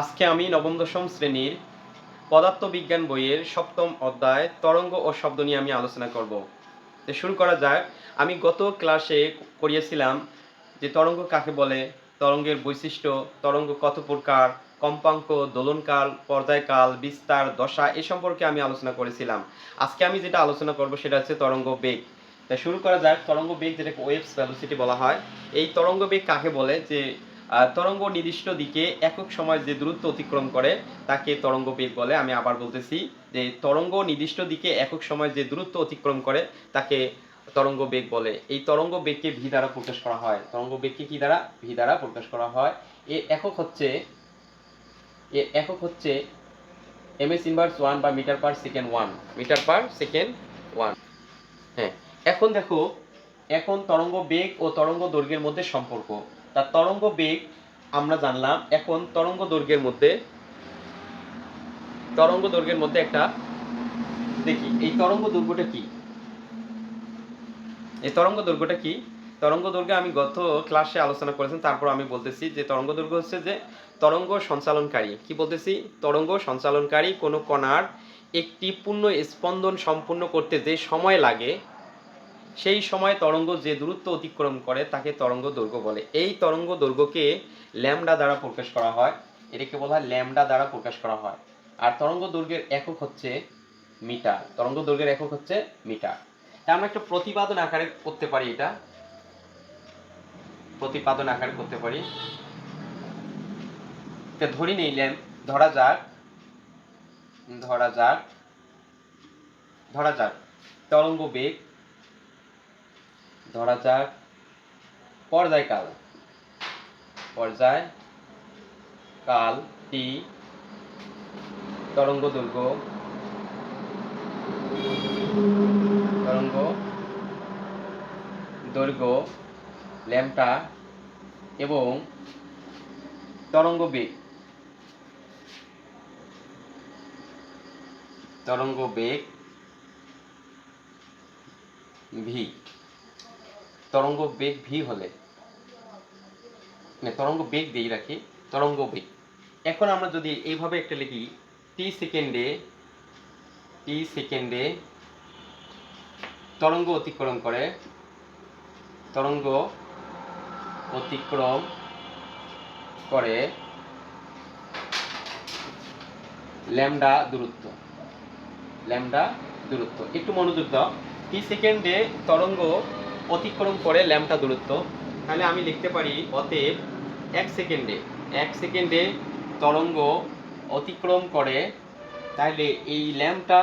আজকে আমি নবম দশম শ্রেণির পদার্থবিজ্ঞান বইয়ের সপ্তম অধ্যায় তরঙ্গ ও শব্দ নিয়ে আমি আলোচনা করব। তো শুরু করা যাক। আমি গত ক্লাসে করিয়েছিলাম যে তরঙ্গ কাকে বলে, তরঙ্গের বৈশিষ্ট্য, তরঙ্গ কত প্রকার, কম্পাঙ্ক, দোলনকাল, পর্যায়কাল, বিস্তার, দশা, এ সম্পর্কে আমি আলোচনা করেছিলাম। আজকে আমি যেটা আলোচনা করব সেটা হচ্ছে তরঙ্গ বেগ। তা শুরু করা যাক। তরঙ্গ বেগ যেটাকে ওয়েভস ভ্যালোসিটি বলা হয়, এই তরঙ্গ বেগ কাকে বলে? যে তরঙ্গ নির্দিষ্ট দিকে একক সময় যে দূরত্ব অতিক্রম করে, তাকে তরঙ্গ বেগ বলে। আমি আবার বলতেছি যে তরঙ্গ নির্দিষ্ট দিকে একক সময় যে দূরত্ব অতিক্রম করে, তাকে তরঙ্গ বেগ বলে। এই তরঙ্গ বেগকে ভি দ্বারা প্রকাশ করা হয়। তরঙ্গ বেগকে কি দ্বারা? ভি দ্বারা প্রকাশ করা হয়। এর একক হচ্ছে এর একক হচ্ছে এম এস ইনভার্স ওয়ান বা metre per second one. Metre per second one. হ্যাঁ এখন দেখো, এখন তরঙ্গ বেগ ও তরঙ্গ দৈর্ঘ্যের মধ্যে সম্পর্ক। তার তরঙ্গ বেগ আমরা জানলাম এখন তরঙ্গ দৈর্ঘ্যের মধ্যে, তরঙ্গ দৈর্ঘ্যের মধ্যে একটা, দেখি, এই তরঙ্গ দৈর্ঘ্যটা কি? এই তরঙ্গ দৈর্ঘ্যটা কি? তরঙ্গ দৈর্ঘ্য আমি গত ক্লাসে আলোচনা করেছেন তারপর আমি বলতেছি যে তরঙ্গ দৈর্ঘ্য হচ্ছে যে তরঙ্গ সঞ্চালনকারী। কি বলতেছি? তরঙ্গ সঞ্চালনকারী কোনো কণার একটি পূর্ণ স্পন্দন সম্পূর্ণ করতে যে সময় লাগে সেই সময় তরঙ্গ যে দূরত্ব অতিক্রম করে, তাকে তরঙ্গ দৈর্ঘ্য বলে। এই তরঙ্গ দৈর্ঘ্যকে ল্যামডা দ্বারা প্রকাশ করা হয়। এটাকে বলা হয় ল্যামডা দ্বারা প্রকাশ করা হয়। আর তরঙ্গ দৈর্ঘ্যের একক হচ্ছে মিটার। তরঙ্গ দৈর্ঘ্যের একক হচ্ছে মিটার। আমরা একটা প্রতিপাদন আকারে করতে পারি এটা। প্রতিপাদন আকারে করতে পারি। তা ধরি নিলেন ধরা যাক। ধরা যাক। ধরা যাক। তরঙ্গ বেগ ধরা যাক পর্যায়কাল পর্যায় কাল টি, তরঙ্গ দৈর্ঘ্য তরঙ্গ দৈর্ঘ্য ল্যাম্পটা এবং তরঙ্গ বেগ তরঙ্গ বেগ ভি তরঙ্গ বেগ ভি হলে মানে তরঙ্গ বেগ দিয়ে রাখি, তরঙ্গ বেগ। এখন আমরা যদি এইভাবে একটা লিখি টি সেকেন্ডে টি সেকেন্ডে তরঙ্গ অতিক্রম করে, তরঙ্গ অতিক্রম করে ল্যামডা দূরত্ব ল্যামডা দূরত্ব। একটু মনোযোগ দাও। টি সেকেন্ডে তরঙ্গ অতিক্রম করে ল্যামডা দূরত্ব। তাহলে আমি লিখতে পারি অতএব এক সেকেন্ডে এক সেকেন্ডে তরঙ্গ অতিক্রম করে, তাহলে এই ল্যাম্পটা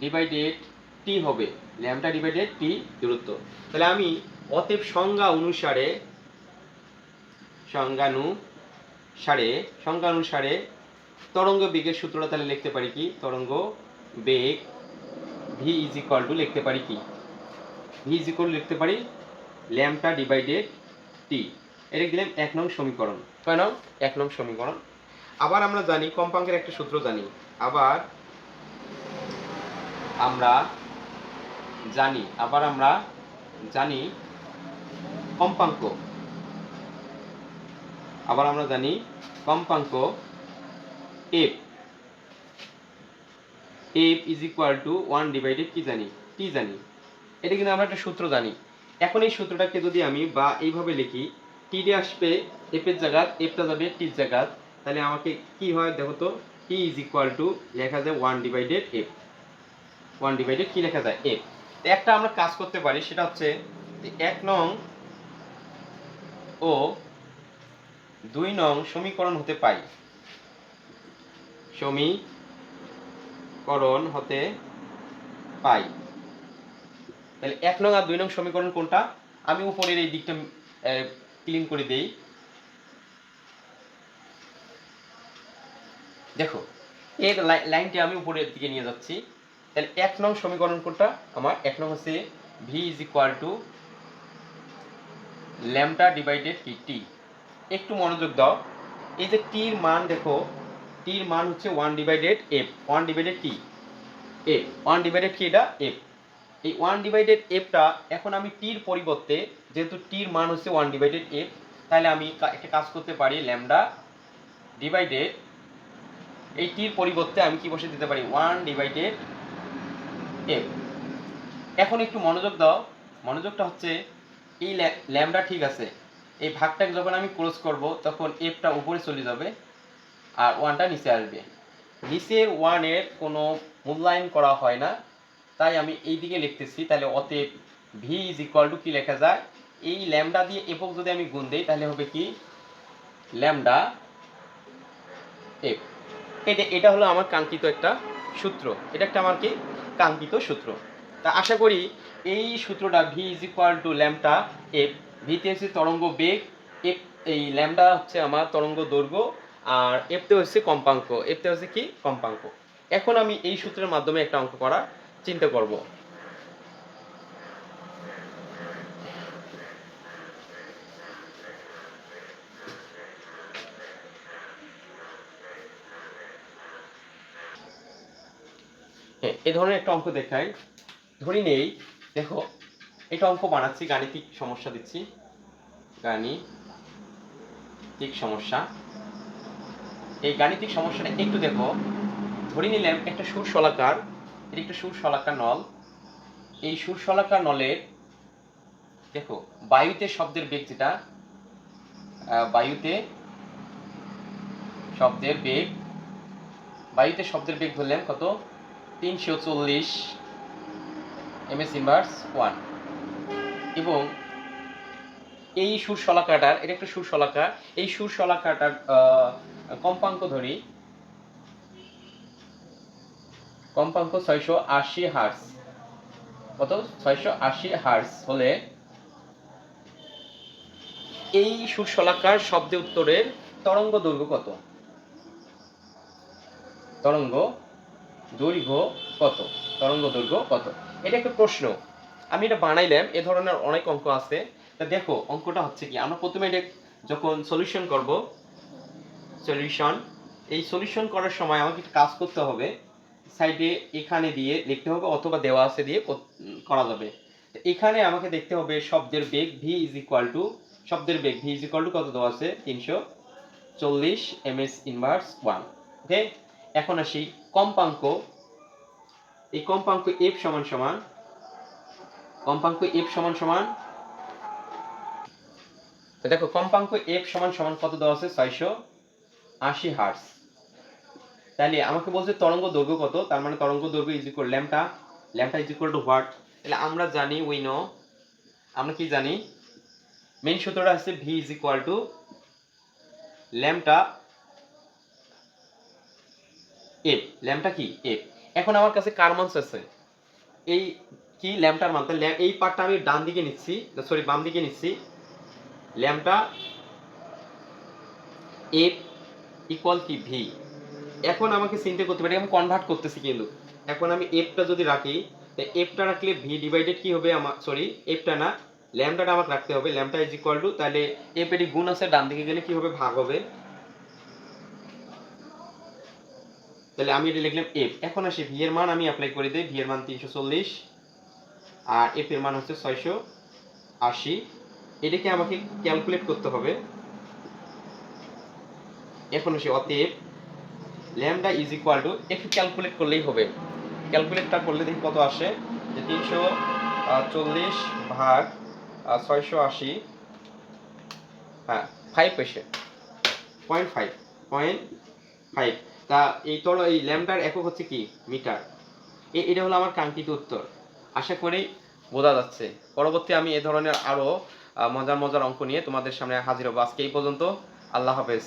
ডিভাইডেড টি হবে। ল্যাম্পটা ডিভাইডেড টি দূরত্ব। তাহলে আমি অতএব সংজ্ঞা অনুসারে, সংজ্ঞানুসারে সংজ্ঞানুসারে তরঙ্গ বেগের সূত্রটা তাহলে লিখতে পারি কি? তরঙ্গ বেগ ভি ইজ ইকুয়াল টু লিখতে পারি কি? ভি ইজ ইকুয়াল লিখতে পারি ল্যাম্পটা ডিভাইডেড টি এটা দিলাম এক নং সমীকরণ। কয় নং? এক নং সমীকরণ। আবার আমরা জানি, কম্পাঙ্কের একটা সূত্র জানি। আবার আমরা জানি, আবার আমরা জানি কম্পাঙ্ক। আবার আমরা জানি কম্পাঙ্ক F F is equal to one divided কি জানি? টি জানি। এটা কিন্তু আমরা একটা সূত্র জানি। এখন এই সূত্রটাকে যদি আমি বা এইভাবে লিখি টি ডে আসবে এফ এর জায়গা এফটা যাবে টির জায়গা তাহলে আমাকে কি হয় দেখো তো? টি ইজ ইকুয়াল টু লেখা যায় one divided F one divided কি লেখা যায়? এফ একটা আমরা কাজ করতে পারি, সেটা হচ্ছে এক নং ও দুই নং সমীকরণ হতে পাই। সমীকরণ হতে পাই। তাহলে এক নং আর দুই নং সমীকরণ কোনটা? আমি উপরের এই দিকটা ক্লিন করে দেই। দেখো, এর লাই- লাইনটি আমি উপরের দিকে নিয়ে যাচ্ছি। তাহলে এক নং সমীকরণ কোনটা? আমার এক নং হচ্ছে V is equal to lambda divided কি টি একটু মনোযোগ দাও। এই যে টির মান দেখো টির মান হচ্ছে one divided F one divided T F one divided কি এটা এফ এই ওয়ান ডিভাইডেড এফটা এখন আমি টির পরিবর্তে, যেহেতু টির মান হচ্ছে ওয়ান ডিভাইডেড এফ তাহলে আমি একটা কাজ করতে পারি ল্যামডা ডিভাইডেড এই টির পরিবর্তে আমি কি বসে দিতে পারি? ওয়ান ডিভাইডেড এফ এখন একটু মনোযোগ দাও। মনোযোগটা হচ্ছে, এই ল্যামডা ঠিক আছে। এই ভাগটাকে যখন আমি ক্লোজ করব, তখন এফটা উপরে চলে যাবে আর ওয়ানটা নিচে আসবে। নিচের ওয়ানের কোনো মূল্যায়ন করা হয় না। তাই আমি এই দিকে লিখতেছি, তাহলে অতএব ভি ইজ ইকুয়াল টু কী লেখা যায়? এই ল্যামডা দিয়ে এফক যদি আমি গুণ দিই, তাহলে হবে কি? ল্যামডা এফ এটা এটা হলো আমার কাঙ্ক্ষিত একটা সূত্র। এটা একটা আমার কি? কাঙ্ক্ষিত সূত্র। তা আশা করি এই সূত্রটা V is equal to lambda F ভিতে হচ্ছে তরঙ্গ বেগ এফ এই ল্যামডা হচ্ছে আমার তরঙ্গ দৈর্ঘ্য, আর এফতে হচ্ছে কম্পাঙ্ক। এফতে হচ্ছে কি? কম্পাঙ্ক। এখন আমি এই সূত্রের মাধ্যমে একটা অঙ্ক করার চিন্তা করব হ্যাঁ এই ধরনের একটা অঙ্ক দেখাই। ধরি নেই, দেখো, এটা অঙ্ক বানাচ্ছি, গাণিতিক সমস্যা দিচ্ছি। গাণিতিক সমস্যা। এই গাণিতিক সমস্যাটা একটু দেখো। ধরে নিলাম একটা সুর শলাকার এটা একটা সুর শলাকার নল। এই সুর শলাকার নলের দেখো বায়ুতে শব্দের বেগ যেটা বায়ুতে শব্দের বেগ বায়ুতে শব্দের বেগ ধরলাম কত? তিনশো চল্লিশ এম এস ইনভার্স ওয়ান। এবং এই সুর শলাকাটার এটা একটা সুর শলাকা এই সুর শলাকাটার আহ, কম্পাঙ্ক ধরি কম্পাঙ্ক ছয়শো আশি হার্স কত? ছয়শো আশি হার্স হলে এই সুর শলাকার শব্দে উত্তরের তরঙ্গ দৈর্ঘ্য কত? তরঙ্গ দৈর্ঘ্য কত? তরঙ্গ দৈর্ঘ্য কত? এটা একটা প্রশ্ন। আমি এটা বানাইলাম, এ ধরনের অনেক অঙ্ক আছে। তা দেখো, অঙ্কটা হচ্ছে কি, আমরা প্রথমে এটা যখন সলিউশন করব সলিউশন এই সলিউশন করার সময় আমাকে কাজ করতে হবে। সাইডে এখানে দিয়ে লিখতে হবে অথবা দেওয়া আছে দিয়ে করা যাবে। এখানে আমাকে দেখতে হবে শব্দের বেগ ভি ইজ ইকুয়াল টু শব্দের বেগ ভি ইজ ইকুয়াল টু কত দেওয়া আছে? তিনশো চল্লিশ M S inverse one okay এখন আসি কম্পাঙ্ক। এই কম্পাঙ্ক এফ সমান সমান, কম্পাঙ্ক এফ সমান সমান দেখো কম্পাঙ্ক এফ সমান সমান কত দেওয়া আছে? ছয়শো আশি হার্টস তাহলে আমাকে বলছে তরঙ্গ দৈর্ঘ্য কত? তার মানে তরঙ্গ দৈর্ঘ্য is equal lambda lambda is equal to what তাহলে আমরা জানি উই নো আমরা কি জানি? মেইন সূত্রটা হচ্ছে V is equal to lambda F lambda কি? এফ এখন আমার কাছে কার মানস আছে? এই কি ল্যাম্পটার মান? তাহলে এই পার্টটা আমি ডান দিকে নিচ্ছি সরি বাম দিকে নিচ্ছি। ল্যাম্পটা এফ ইকুয়াল কি? ভি এখন আমাকে চিন্তা করতে পারি আমি কনভার্ট করতেছি কিন্তু। এখন আমি এফটা যদি রাখি, তো এফটা রাখলে ভি ডিভাইডেড কি হবে আমার সরি এফটা না ল্যাম্পটাটা আমাকে রাখতে হবে ল্যাম্পটা ইজ ইকুয়াল টু তাহলে এফ এটি গুণ আছে ডান দিকে গেলে কি হবে, ভাগ হবে। তাহলে আমি এটা লিখলাম এফ এখন আসি ভি এর মান, আমি অ্যাপ্লাই করে দিই ভি এর মান তিনশো চল্লিশ, আর এফ এর মান হচ্ছে ছয়শো আশি। এটাকে আমাকে ক্যালকুলেট করতে হবে। এখন আসি অতএব ল্যামডা ইজ ইকুয়াল টু একটু ক্যালকুলেট করলেই হবে। ক্যালকুলেটটা করলে দেখি কত আসে? যে তিনশো চল্লিশ ভাগ ছয়শো আশি। হ্যাঁ ফাইভ এসে। পয়েন্ট ফাইভ পয়েন্ট ফাইভ তা এই তোর এই ল্যামডার একক হচ্ছে কি? মিটার। এটা হলো আমার কাঙ্ক্ষিত উত্তর। আশা করি বোঝা যাচ্ছে। পরবর্তী আমি এ ধরনের আরও মজার মজার অঙ্ক নিয়ে তোমাদের সামনে হাজির হব। আজকে এই পর্যন্ত। আল্লাহ হাফেজ।